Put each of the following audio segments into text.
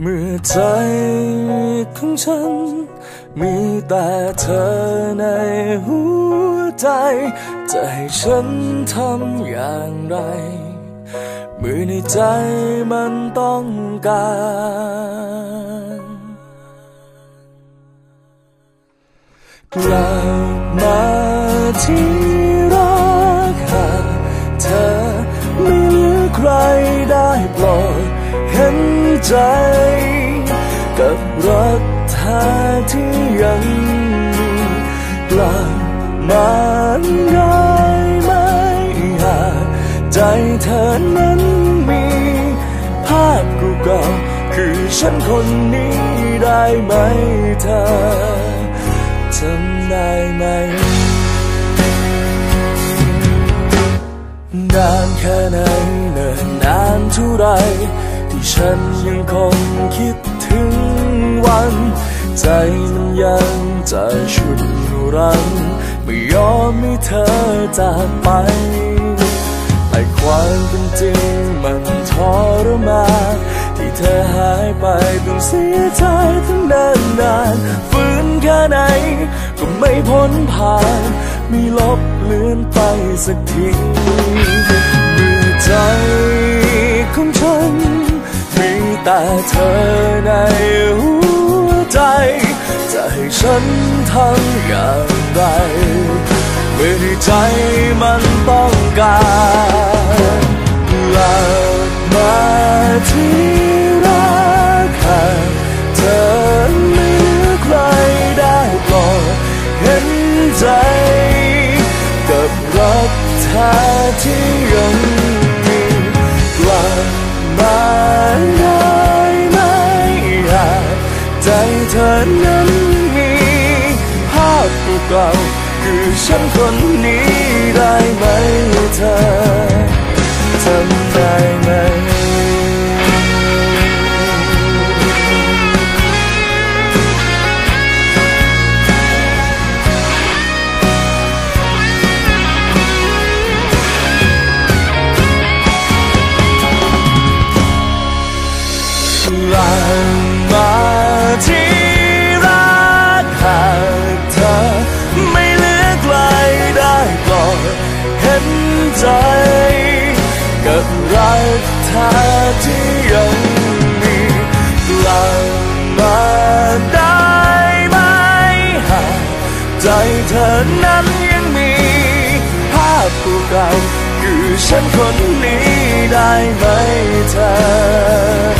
เมื่อใจของฉัน มีแต่เธอในหัวใจ จะให้ฉันทำอย่างไร เมื่อในใจมันต้องการกลับมาที่ ใจ กับรักแท้ที่ยังมีกลับมาง่ายไหมหากใจเธอนั้นมีภาพกูเก่าคือฉันคนนี้ได้ไหมเธอจำได้ไหมนานแค่ไหนเนิ่นนานเท่าไร ฉันยังคงคิดถึงวัน ใจมันยังจะชุดรัง ไม่ยอมให้เธอจากไป แต่ความเป็นจริงมันทรมานที่เธอหายไปต้องเสียใจทั้งนานนานฝืนแค่ไหนก็ไม่พ้นผ่าน มีลบเลือนไปสักที แต่เธอในหัวใจ จะให้ฉันทำอย่างไรเมื่อในใจมันต้องการกลับมาที่รักหากเธอไม่เหลือใครได้โปรดเห็นใจ กับรักแท้ที่ ใจเธอนั้นมีภาพเก่าๆคือฉันคนนี้ได้ไหมเธอจำได้ไหมหลังมา ที่รักหากเธอ ไม่เหลือใครได้โปรดเห็นใจ กับรักแท้ที่ยังมีหลังมาได้ไหมหากใจเธอนั้นยังมีภาพเก่าๆคือฉันคนนี้ได้ไหมเธอ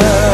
love